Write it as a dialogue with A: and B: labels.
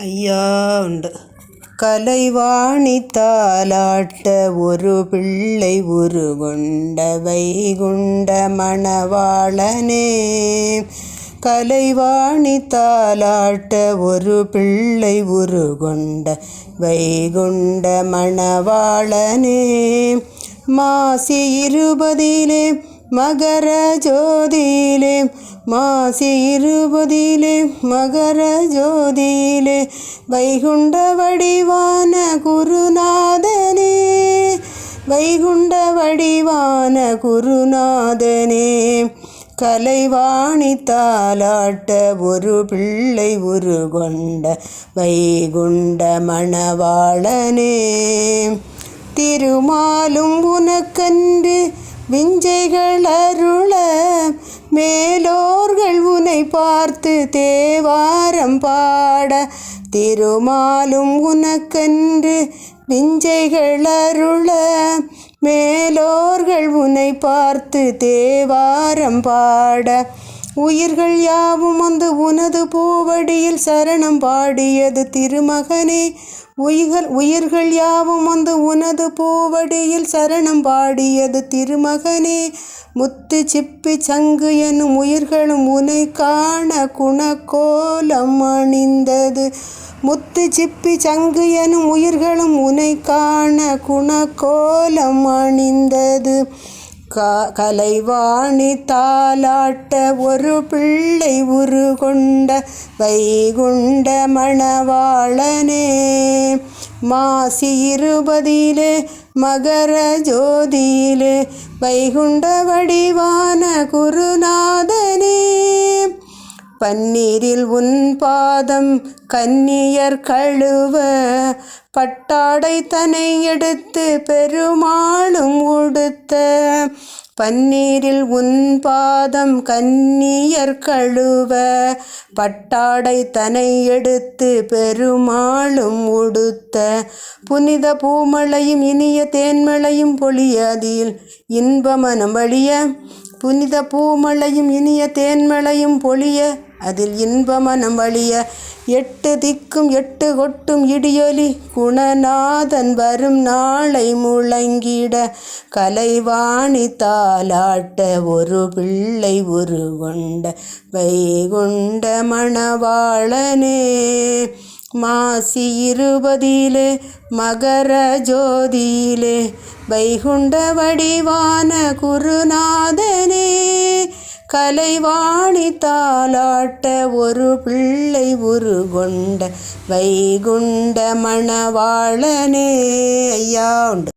A: ஐயா உண்டு. கலைவாணி தாலாட்ட ஒரு பிள்ளை உருகொண்ட வைகுண்ட மணவாளனே. கலைவாணி தாலாட்ட ஒரு பிள்ளை உருகொண்ட வைகுண்ட மணவாளனே. மாசி இருபதிலே மகர ஜோதியிலே மாசி இருபதிலே மகர ஜோதியிலே வைகுண்ட வடிவான குருநாதனே வைகுண்ட வடிவான குருநாதனே கலைவாணி தாலாட்ட ஒரு பிள்ளை ஒரு கொண்ட வைகுண்ட மணவாளனே திருமாலும் உனக்கன்று விஞ்சைகள் அருள மேலோர்கள் உனை பார்த்து தேவாரம் பாட. திருமாலும் உனக்கன்று விஞ்சைகள் அருள மேலோர்கள் உனை பார்த்து தேவாரம் பாட. உயிர்கள் யாவும் வந்து உனது பூவடியில் சரணம் பாடியது திருமகனே. உயிர்கள் உயிர்கள் யாவும் வந்து உனது பூவடியில் சரணம் பாடியது திருமகனே. முத்து சிப்பி சங்கு எனும் உயிர்களும் உனை காண குணக்கோலம் அணிந்தது. முத்து சிப்பி சங்கு எனும் உயிர்களும் உனை காண குணக்கோலம் அணிந்தது. க கலைவாணி தாலாட்ட ஒரு பிள்ளை உருகொண்ட வைகுண்ட மணவாளனே. மாசி இருபதிலே மகர ஜோதியிலே வைகுண்ட வடிவான குருநாதனே. பன்னீரில் உன் பாதம் கன்னியர் கழுவ பட்டாடை தனை எடுத்து பெருமாளும் உடுத்த. பன்னீரில் உன் பாதம் கன்னியர் கழுவ பட்டாடை தனை எடுத்து பெருமாளும் உடுத்த. புனித பூமழையும் இனிய தேன்மழையும் பொழியதில் இன்பமனம் வழிய புனித பூமழையும் இனிய தேன்மழையும் பொழிய அதில் இன்பமனம் வழிய எட்டு திக்கும் எட்டு கொட்டும் இடியொலி குணநாதன் வரும் நாளை முழங்கிட கலைவாணி தாலாட்ட ஒரு பிள்ளை ஒரு கொண்ட வைகுண்ட மணவாளனே. மாசி இருபதிலே மகர ஜோதியிலே வைகுண்ட வடிவான குருநாதனே. கலைவாணி தாளாட்ட ஒரு பிள்ளை ஒரு கொண்ட வைகுண்ட மணவாளனே ஐயா உண்டு.